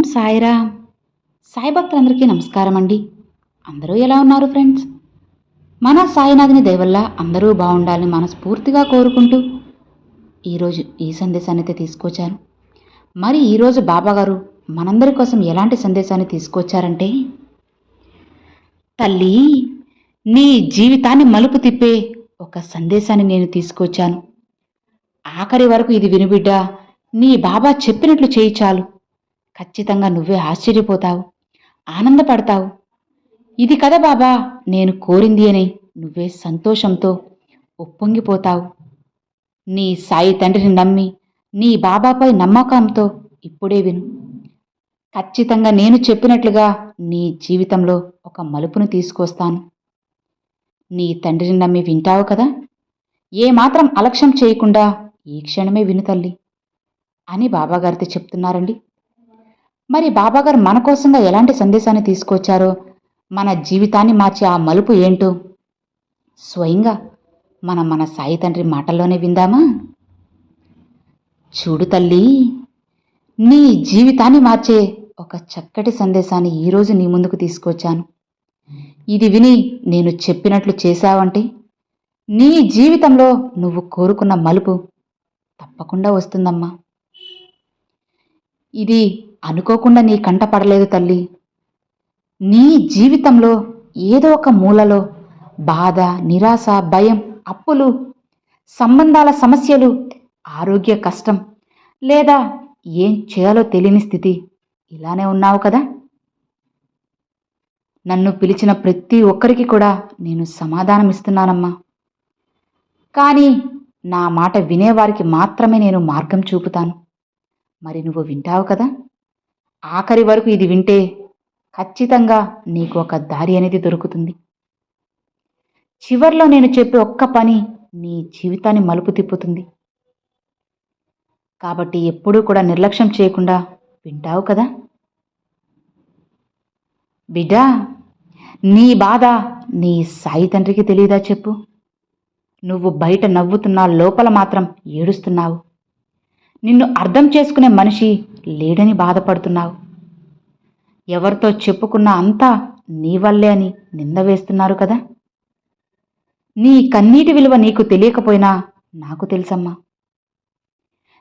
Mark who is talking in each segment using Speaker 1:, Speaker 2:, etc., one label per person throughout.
Speaker 1: ఓం సాయిరా సాయి భక్తులందరికీ నమస్కారం అండి. అందరూ ఎలా ఉన్నారు ఫ్రెండ్స్? మన సాయినాథిని దయవల్ల అందరూ బాగుండాలని మనస్ఫూర్తిగా కోరుకుంటూ ఈరోజు ఈ సందేశాన్ని అయితే తీసుకొచ్చాను. మరి ఈరోజు బాబాగారు మనందరి కోసం ఎలాంటి సందేశాన్ని తీసుకొచ్చారంటే తల్లి నీ జీవితాన్ని మలుపు తిప్పే ఒక సందేశాన్ని నేను తీసుకొచ్చాను. ఆఖరి వరకు ఇది వినుబిడ్డ నీ బాబా చెప్పినట్లు చేయి చాలు. ఖచ్చితంగా నువ్వే ఆశ్చర్యపోతావు ఆనందపడతావు. ఇది కదా బాబా నేను కోరింది అని నువ్వే సంతోషంతో ఉప్పొంగిపోతావు. నీ సాయి తండ్రిని నమ్మి నీ బాబాపై నమ్మకంతో ఇప్పుడే విను. ఖచ్చితంగా నేను చెప్పినట్లుగా నీ జీవితంలో ఒక మలుపును తీసుకొస్తాను. నీ తండ్రిని నమ్మి వింటావు కదా? ఏమాత్రం అలక్ష్యం చేయకుండా ఈ క్షణమే విను తల్లి అని బాబాగారితో చెప్తున్నారండి. మరి బాబాగారు మన కోసంగా ఎలాంటి సందేశాన్ని తీసుకొచ్చారో? మన జీవితాన్ని మార్చే ఆ మలుపు ఏంటో? స్వయంగా మనం మన సాయి తండ్రి మాటల్లోనే విందామా? చూడు తల్లి నీ జీవితాన్ని మార్చే ఒక చక్కటి సందేశాన్ని ఈరోజు నీ ముందుకు తీసుకొచ్చాను. ఇది విని నేను చెప్పినట్లు చేశావంటే నీ జీవితంలో నువ్వు కోరుకున్న మలుపు తప్పకుండా వస్తుందమ్మా. ఇది అనుకోకుండా నీ కంట పడలేదు తల్లి. నీ జీవితంలో ఏదో ఒక మూలలో బాధ నిరాశ భయం అప్పులు సంబంధాల సమస్యలు ఆరోగ్య కష్టం లేదా ఏం చేయాలో తెలియని స్థితి ఇలానే ఉన్నావు కదా? నన్ను పిలిచిన ప్రతి ఒక్కరికి కూడా నేను సమాధానం ఇస్తున్నానమ్మా. కానీ నా మాట వినేవారికి మాత్రమే నేను మార్గం చూపుతాను. మరి నువ్వు వింటావు కదా? ఆఖరి వరకు ఇది వింటే ఖచ్చితంగా నీకు ఒక దారి అనేది దొరుకుతుంది. చివర్లో నేను చెప్పే ఒక్క పని నీ జీవితాన్ని మలుపు తిప్పుతుంది. కాబట్టి ఎప్పుడూ కూడా నిర్లక్ష్యం చేయకుండా వింటావు కదా? బిడ్డా నీ బాధ నీ సాయి తండ్రికి తెలియదా చెప్పు. నువ్వు బయట నవ్వుతున్నా లోపల మాత్రం ఏడుస్తున్నావు. నిన్ను అర్థం చేసుకునే మనిషి లేడని బాధపడుతున్నావు. ఎవరితో చెప్పుకున్నా అంతా నీ వల్లే అని నింద వేస్తున్నారు కదా. నీ కన్నీటి విలువ నీకు తెలియకపోయినా నాకు తెలుసమ్మా.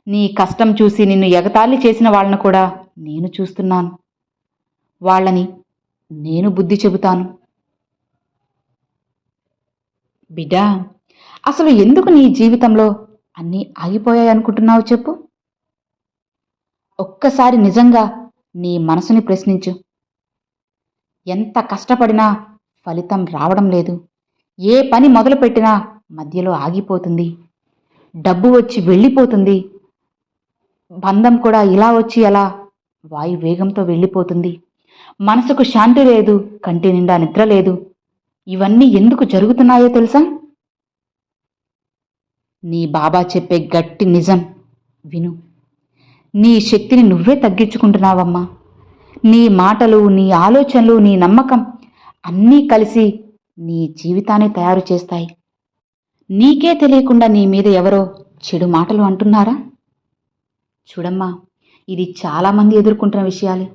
Speaker 1: నీ కష్టం చూసి నిన్ను ఎగతాళి చేసిన వాళ్ళను కూడా నేను చూస్తున్నాను. వాళ్ళని నేను బుద్ధి చెబుతాను. బిడ్డా అసలు ఎందుకు నీ జీవితంలో అన్నీ ఆగిపోయాయి అనుకుంటున్నావు చెప్పు. ఒక్కసారి నిజంగా నీ మనసుని ప్రశ్నించు. ఎంత కష్టపడినా ఫలితం రావడం లేదు. ఏ పని మొదలుపెట్టినా మధ్యలో ఆగిపోతుంది. డబ్బు వచ్చి వెళ్ళిపోతుంది. బంధం కూడా ఇలా వచ్చి అలా వాయు వేగంతో వెళ్ళిపోతుంది. మనసుకు శాంతి లేదు కంటి నిండా నిద్ర లేదు. ఇవన్నీ ఎందుకు జరుగుతున్నాయో తెలుసా? నీ బాబా చెప్పే గట్టి నిజం విను. నీ శక్తిని నువ్వే తగ్గించుకుంటున్నావమ్మా. నీ మాటలు నీ ఆలోచనలు నీ నమ్మకం అన్నీ కలిసి నీ జీవితాన్ని తయారు చేస్తాయి. నీకే తెలియకుండా నీ మీద ఎవరో చెడు మాటలు అంటున్నారా? చూడమ్మా ఇది చాలామంది ఎదుర్కొంటున్న విషయాలే.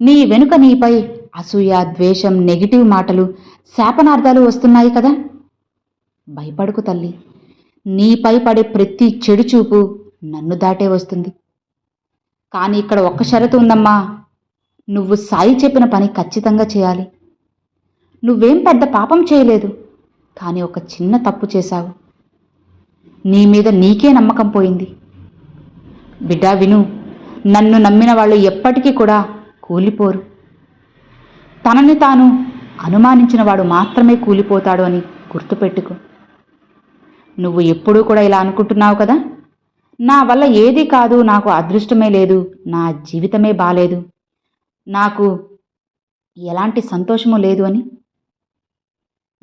Speaker 1: నీ వెనుక నీపై అసూయ ద్వేషం నెగిటివ్ మాటలు శాపనార్థాలు వస్తున్నాయి కదా. భయపడుకు తల్లి. నీపై పడే ప్రతి చెడు చూపు నన్ను దాటే వస్తుంది. కానీ ఇక్కడ ఒక్క షరతు ఉందమ్మా. నువ్వు సాయి చెప్పిన పని ఖచ్చితంగా చేయాలి. నువ్వేం పెద్ద పాపం చేయలేదు. కానీ ఒక చిన్న తప్పు చేశావు. నీ మీద నీకే నమ్మకం పోయింది. బిడ్డా విను. నన్ను నమ్మిన వాళ్ళు ఎప్పటికీ కూడా కూలిపోరు. తనని తాను అనుమానించిన వాడు మాత్రమే కూలిపోతాడు అని గుర్తుపెట్టుకో. నువ్వు ఎప్పుడూ కూడా ఇలా అనుకుంటున్నావు కదా? నా వల్ల ఏది కాదు నాకు అదృష్టమే లేదు నా జీవితమే బాలేదు. నాకు ఎలాంటి సంతోషము లేదు అని.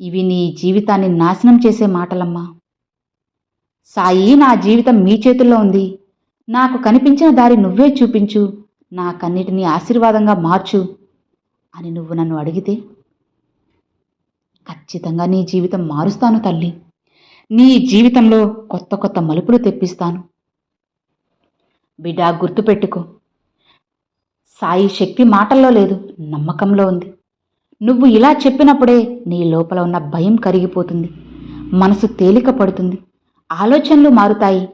Speaker 1: ఇవి నీ జీవితాన్ని నాశనం చేసే మాటలమ్మా. సాయి నా జీవితం మీ చేతుల్లో ఉంది. నాకు కనిపించిన దారి నువ్వే చూపించు నా కన్నిటిని ఆశీర్వాదంగా మార్చు అని నువ్వు నన్ను అడిగితే ఖచ్చితంగా నీ జీవితం మారుస్తాను తల్లి. నీ జీవితంలో కొత్త కొత్త మలుపులు తెప్పిస్తాను. బిడ్డా గుర్తుపెట్టుకో. సాయి శక్తి మాటల్లో లేదు నమ్మకంలో ఉంది. నువ్వు ఇలా చెప్పినప్పుడే నీ లోపల ఉన్న భయం కరిగిపోతుంది. మనసు తేలిక పడుతుంది. ఆలోచనలు మారుతాయి.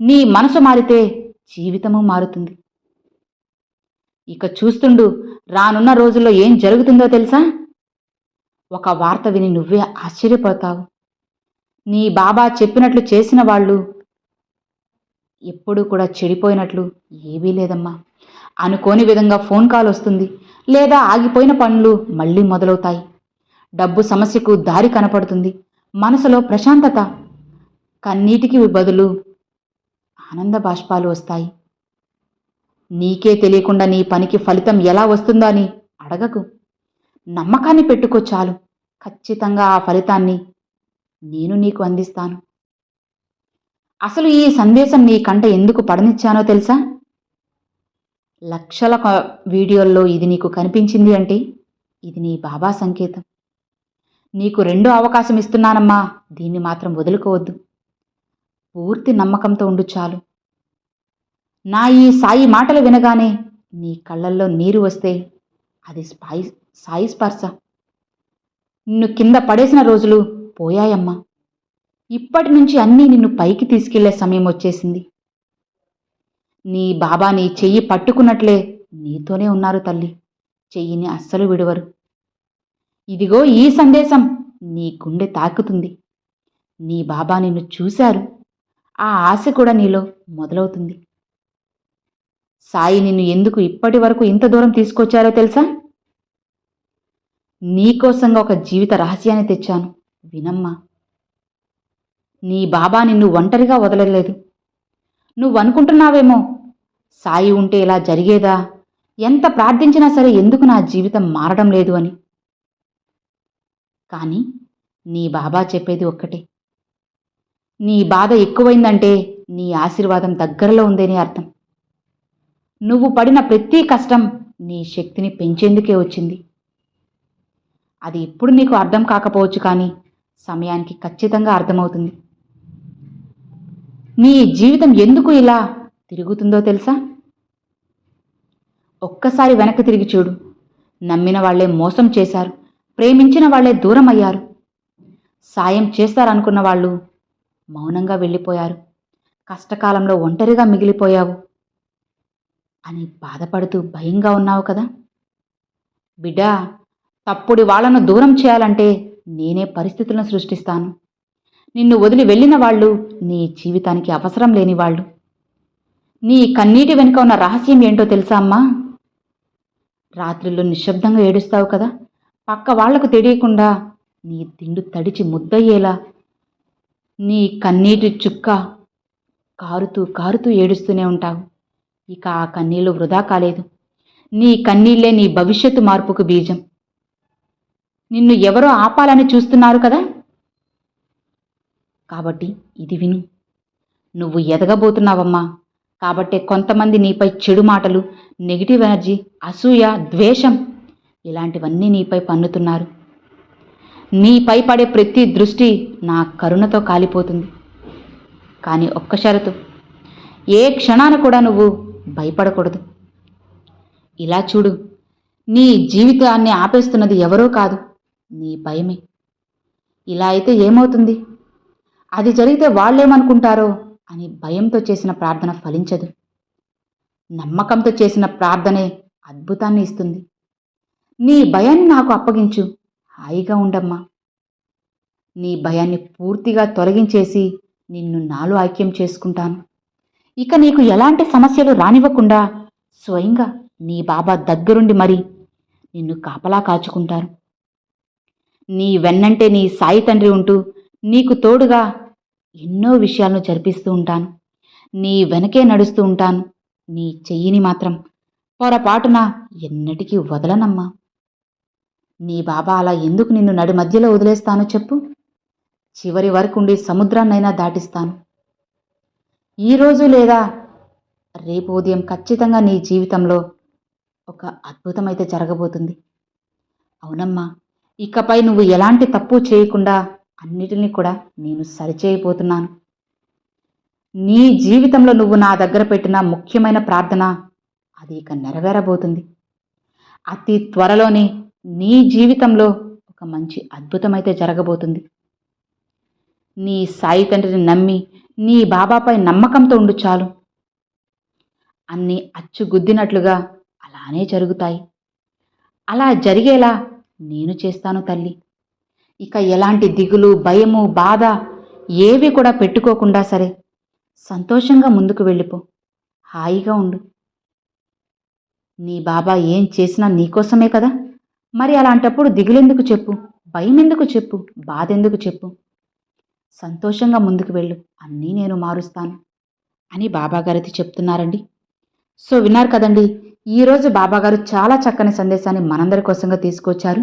Speaker 1: నీ మనసు మారితే జీవితము మారుతుంది. ఇక చూస్తుండు రానున్న రోజుల్లో ఏం జరుగుతుందో తెలుసా? ఒక వార్త విని నువ్వే ఆశ్చర్యపోతావు నీ బాబా చెప్పినట్లు చేసిన వాళ్ళు ఎప్పుడూ కూడా చెడిపోయినట్లు ఏవీ లేదమ్మా. అనుకోని విధంగా ఫోన్ కాల్ వస్తుంది. లేదా ఆగిపోయిన పనులు మళ్ళీ మొదలవుతాయి. డబ్బు సమస్యకు దారి కనపడుతుంది. మనసులో ప్రశాంతత. కన్నీటికి బదులు ఆనంద బాష్పాలు వస్తాయి. నీకే తెలియకుండా నీ పనికి ఫలితం ఎలా వస్తుందో అని అడగకు. నమ్మకాన్ని పెట్టుకో చాలు. ఖచ్చితంగా ఆ ఫలితాన్ని నేను నీకు అందిస్తాను. అసలు ఈ సందేశం నీ కంట ఎందుకు పడనిచ్చానో తెలుసా? లక్షల వీడియోల్లో ఇది నీకు కనిపించింది అంటే ఇది నీ బాబా సంకేతం. నీకు రెండో అవకాశం ఇస్తున్నానమ్మా. దీన్ని మాత్రం వదులుకోవద్దు. పూర్తి నమ్మకంతో ఉండు చాలు. నా ఈ సాయి మాటలు వినగానే నీ కళ్ళల్లో నీరు వస్తే అది స్పాయి సాయి స్పర్శ. నిన్ను కింద పడేసిన రోజులు పోయాయమ్మా. ఇప్పటి నుంచి అన్నీ నిన్ను పైకి తీసుకెళ్ళే సమయం వచ్చేసింది. నీ బాబా నీ చెయ్యి పట్టుకున్నట్లే నీతోనే ఉన్నారు తల్లి. చెయ్యిని అస్సలు విడవరు. ఇదిగో ఈ సందేశం నీ గుండె తాకుతుంది. నీ బాబా నిన్ను చూశారు. ఆ ఆశ కూడా నీలో మొదలవుతుంది. సాయి నిన్ను ఎందుకు ఇప్పటి వరకు ఇంత దూరం తీసుకొచ్చారో తెలుసా? నీకోసంగా ఒక జీవిత రహస్యాన్ని తెచ్చాను. వినమ్మా. నీ బాబా నిన్ను ఒంటరిగా వదలలేదు. నువ్వు అనుకుంటున్నావేమో సాయి ఉంటే ఇలా జరిగేదా? ఎంత ప్రార్థించినా సరే ఎందుకు నా జీవితం మారడం లేదు అని. కానీ నీ బాబా చెప్పేది ఒక్కటే. నీ బాధ ఎక్కువైందంటే నీ ఆశీర్వాదం దగ్గరలో ఉందని అర్థం. నువ్వు పడిన ప్రతి కష్టం నీ శక్తిని పెంచేందుకే వచ్చింది. అది ఇప్పుడు నీకు అర్థం కాకపోవచ్చు కానీ సమయానికి ఖచ్చితంగా అర్థమవుతుంది. నీ జీవితం ఎందుకు ఇలా తిరుగుతుందో తెలుసా? ఒక్కసారి వెనక్కి తిరిగి చూడు. నమ్మిన వాళ్ళే మోసం చేశారు. ప్రేమించిన వాళ్ళే దూరం అయ్యారు సాయం చేస్తారనుకున్న వాళ్ళు మౌనంగా వెళ్ళిపోయారు. కష్టకాలంలో ఒంటరిగా మిగిలిపోయావు. అని బాధపడుతూ భయంగా ఉన్నావు కదా? బిడ్డా తప్పుడు వాళ్ళను దూరం చేయాలంటే నేనే పరిస్థితులను సృష్టిస్తాను. నిన్ను వదిలి వెళ్ళిన వాళ్ళు నీ జీవితానికి అవసరం లేని వాళ్ళు. నీ కన్నీటి వెనుక ఉన్న రహస్యం ఏంటో తెలుసా అమ్మా? రాత్రిలో నిశ్శబ్దంగా ఏడుస్తావు కదా. పక్క వాళ్ళకు తెలియకుండా నీ దిండు తడిచి ముద్దయ్యేలా నీ కన్నీటి చుక్క కారుతూ కారుతూ ఏడుస్తూనే ఉంటావు. ఇక ఆ కన్నీళ్ళు వృధా కాలేదు. నీ కన్నీళ్ళే నీ భవిష్యత్తు మార్పుకు బీజం. నిన్ను ఎవరో ఆపాలని చూస్తున్నారు కదా? కాబట్టి ఇది విను. నువ్వు ఎదగబోతున్నావమ్మా. కాబట్టే కొంతమంది నీపై చెడు మాటలు నెగిటివ్ ఎనర్జీ అసూయ ద్వేషం ఇలాంటివన్నీ నీపై పన్నుతున్నారు. నీపై పడే ప్రతి దృష్టి నా కరుణతో కాలిపోతుంది. కానీ ఒక్క షరతు ఏ క్షణాన కూడా నువ్వు భయపడకూడదు. ఇలా చూడు నీ జీవితాన్ని ఆపేస్తున్నది ఎవరో కాదు నీ భయమే. ఇలా అయితే ఏమవుతుంది? అది జరిగితే వాళ్ళేమనుకుంటారో? అని భయంతో చేసిన ప్రార్థన ఫలించదు. నమ్మకంతో చేసిన ప్రార్థనే అద్భుతాన్ని ఇస్తుంది. నీ భయాన్ని నాకు అప్పగించు. హాయిగా ఉండమ్మా. నీ భయాన్ని పూర్తిగా తొలగించేసి నిన్ను నాలో ఐక్యం చేసుకుంటాను. ఇక నీకు ఎలాంటి సమస్యలు రానివ్వకుండా స్వయంగా నీ బాబా దగ్గరుండి మరి నిన్ను కాపలా కాచుకుంటారు. నీ వెన్నంటే నీ సాయి తండ్రి ఉంటూ నీకు తోడుగా ఎన్నో విషయాలను జరిపిస్తూ ఉంటాను. నీ వెనకే నడుస్తూ ఉంటాను. నీ చెయ్యిని మాత్రం పొరపాటున ఎన్నటికీ వదలనమ్మా. నీ బాబా అలా ఎందుకు నిన్ను నడి మధ్యలో వదిలేస్తానో చెప్పు. చివరి వరకుండి సముద్రాన్నైనా దాటిస్తాను. ఈరోజు లేదా రేపు ఉదయం ఖచ్చితంగా నీ జీవితంలో ఒక అద్భుతమైతే జరగబోతుంది. అవునమ్మా ఇకపై నువ్వు ఎలాంటి తప్పు చేయకుండా అన్నిటినీ కూడా నేను సరిచేయబోతున్నాను. నీ జీవితంలో నువ్వు నా దగ్గర పెట్టిన ముఖ్యమైన ప్రార్థన అది ఇక నెరవేరబోతుంది. అతి త్వరలోనే నీ జీవితంలో ఒక మంచి అద్భుతమైతే జరగబోతుంది. నీ సాయి తండ్రిని నమ్మి నీ బాబాపై నమ్మకంతో ఉండు చాలు. అన్నీ అచ్చుగుద్దినట్లుగా అలానే జరుగుతాయి. అలా జరిగేలా నేను చేస్తాను తల్లి. ఇక ఎలాంటి దిగులు భయము బాధ ఏవి కూడా పెట్టుకోకుండా సరే సంతోషంగా ముందుకు వెళ్ళిపో. హాయిగా ఉండు. నీ బాబా ఏం చేసినా నీకోసమే కదా? మరి అలాంటప్పుడు దిగులెందుకు చెప్పు? భయం ఎందుకు చెప్పు? బాధ ఎందుకు చెప్పు? సంతోషంగా ముందుకు వెళ్ళు. అన్నీ నేను మారుస్తాను అని బాబాగారైతే చెప్తున్నారండి. సో విన్నారు కదండి ఈరోజు బాబాగారు చాలా చక్కని సందేశాన్ని మనందరి కోసంగా తీసుకొచ్చారు.